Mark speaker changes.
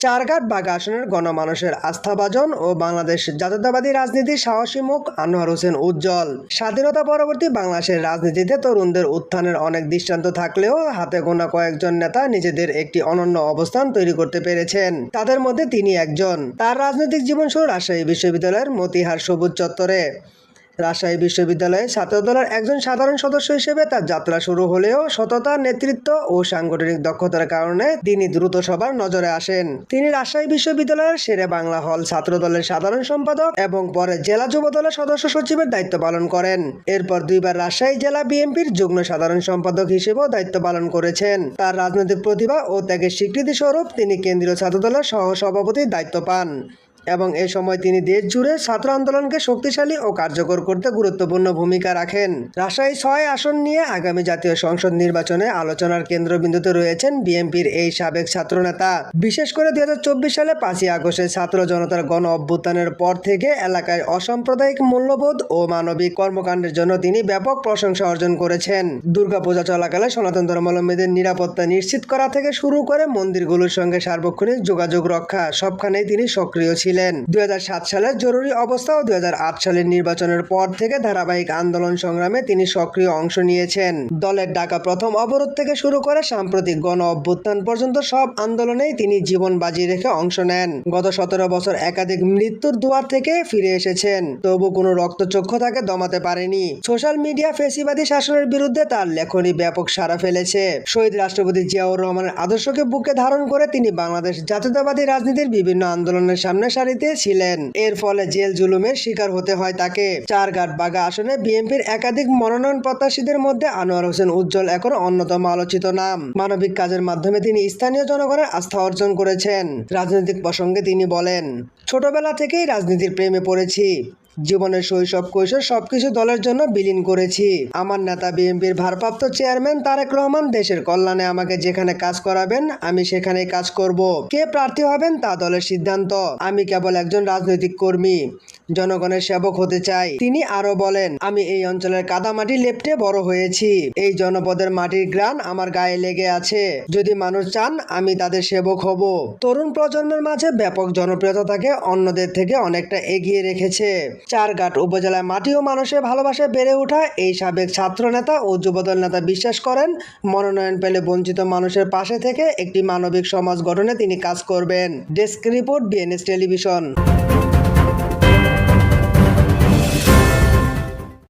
Speaker 1: Charghat bug আসনের গণমানুষের আস্থাভাজন ও বাংলাদেশ জাতীয়তাবাদী রাজনীতির সাহসী মুখ আনোয়ার হোসেন উজ্জ্বল। স্বাধীনতা পরবর্তী বাংলাদেশের রাজনীতিতে তরুণদের উত্থানের অনেক দৃষ্টান্ত থাকলেও হাতে গোনা কয়েকজন নেতা নিজেদের একটি অনন্য অবস্থান তৈরি করতে পেরেছেন। তাদের মধ্যে তিনি একজন। তার রাজনৈতিক জীবন শুরু রাজশাহী বিশ্ববিদ্যালয়ের মতিহার সবুজ চত্বরে। রাজশাহী বিশ্ববিদ্যালয়ে ছাত্রদলের একজন সাধারণ সদস্য হিসেবে তার যাত্রা শুরু হলেও সততা, নেতৃত্ব ও সাংগঠনিক দক্ষতার কারণে তিনি দ্রুত সবার নজরে আসেন। তিনি রাজশাহী বিশ্ববিদ্যালয়ের শেরে বাংলা হল ছাত্রদলের সাধারণ সম্পাদক এবং পরে জেলা যুব দলের সদস্য সচিবের দায়িত্ব পালন করেন। এরপর দুইবার রাজশাহী জেলা বিএনপির যুগ্ম সাধারণ সম্পাদক হিসেবেও দায়িত্ব পালন করেছেন। তার রাজনৈতিক প্রতিভা ও ত্যাগের স্বীকৃতি স্বরূপ তিনি কেন্দ্রীয় ছাত্রদলের সহ সভাপতির দায়িত্ব পান। এবং এ সময় তিনি দেশ জুড়ে ছাত্র আন্দোলনকে শক্তিশালী ও কার্যকর করতে গুরুত্বপূর্ণ ভূমিকা রাখেন। রাজশাহী ছয় আসন নিয়ে আগামী জাতীয় সংসদ নির্বাচনে আলোচনার কেন্দ্রবিন্দুতে রয়েছেন বিএনপির এই সাবেক ছাত্রনেতা। বিশেষ করে দু হাজার চব্বিশ সালে পাঁচই আগস্টে ছাত্র জনতার গণ অভ্যুত্থানের পর থেকে এলাকায় অসাম্প্রদায়িক মূল্যবোধ ও মানবিক কর্মকাণ্ডের জন্য তিনি ব্যাপক প্রশংসা অর্জন করেছেন। দুর্গাপূজা চলাকালে সনাতন ধর্মাবলম্বীদের নিরাপত্তা নিশ্চিত করা থেকে শুরু করে মন্দিরগুলোর সঙ্গে সার্বক্ষণিক যোগাযোগ রক্ষা সবখানেই তিনি সক্রিয় ছিলেন। দুই হাজার সাত সালের জরুরি অবস্থা ও দুই সালের নির্বাচনের পর থেকে ধারাবাহিক আন্দোলন সংগ্রামে তিনি সক্রিয় অংশ নিয়েছেন। দলের ডাকা প্রথম অবরোধ থেকে শুরু করে সাম্প্রতিক গণ অভ্যুত্থান পর্যন্ত সব আন্দোলনেই তিনি জীবন বাজি রেখে অংশ নেন। গত সতেরো বছর একাধিক মৃত্যুর দুয়ার থেকে ফিরে এসেছেন। তবু কোনো রক্তচক্ষু তাকে দমাতে পারেনি। সোশ্যাল মিডিয়া ফেসিবাদী শাসনের বিরুদ্ধে তার লেখনী ব্যাপক সাড়া ফেলেছে। শহীদ রাষ্ট্রপতি জিয়াউর রহমানের আদর্শকে বুকে ধারণ করে তিনি বাংলাদেশ জাতীয়তাবাদী রাজনীতির বিভিন্ন আন্দোলনের সামনে সারিতে ছিলেন। এর ফলে জেল জুলুমের শিকার হতে হয় তাকে। চারঘাট বাগা আসনে বিএনপির একাধিক মনোনয়ন প্রত্যাশীদের মধ্যে আনোয়ার হোসেন উজ্জ্বল এখন অন্যতম আলোচিত নাম। মানবিক কাজের মাধ্যমে তিনি স্থানীয় জনগণের আস্থা অর্জন করেছেন। রাজনৈতিক প্রসঙ্গে তিনি বলেন, ছোটবেলা থেকেই রাজনীতির প্রেমে পড়েছি। জীবনের শৈশব কৈশোর সবকিছু দলের জন্য বিলীন করেছি। আমার নেতা বিএনপির ভারপ্রাপ্ত চেয়ারম্যান তারেক রহমান দেশের কল্যাণে আমাকে যেখানে কাজ করাবেন, আমি সেখানেই কাজ করব। কে প্রার্থী হবেন তা দলের সিদ্ধান্ত। আমি কেবল একজন রাজনৈতিক কর্মী, জনগণের সেবক হতে চাই। তিনি আরও বলেন, আমি এই অঞ্চলের কাদামাটি লেপটে বড় হয়েছি। এই জনপদের মাটির গ্রান আমার গায়ে লেগে আছে। যদি মানুষ চান, আমি তাদের সেবক হব। তরুণ প্রজন্মের মাঝে ব্যাপক জনপ্রিয়তা তাকে অন্যদের থেকে অনেকটা এগিয়ে রেখেছে। চারঘাট উপজেলায় মাটি ও মানুষের ভালোবাসে বেড়ে ওঠা এই সাবেক ছাত্র নেতা ও যুবদল নেতা বিশ্বাস করেন, মনোনয়ন পেলে বঞ্চিত মানুষের পাশে থেকে একটি মানবিক সমাজ গঠনে তিনি কাজ করবেন। Desk report, BNS television.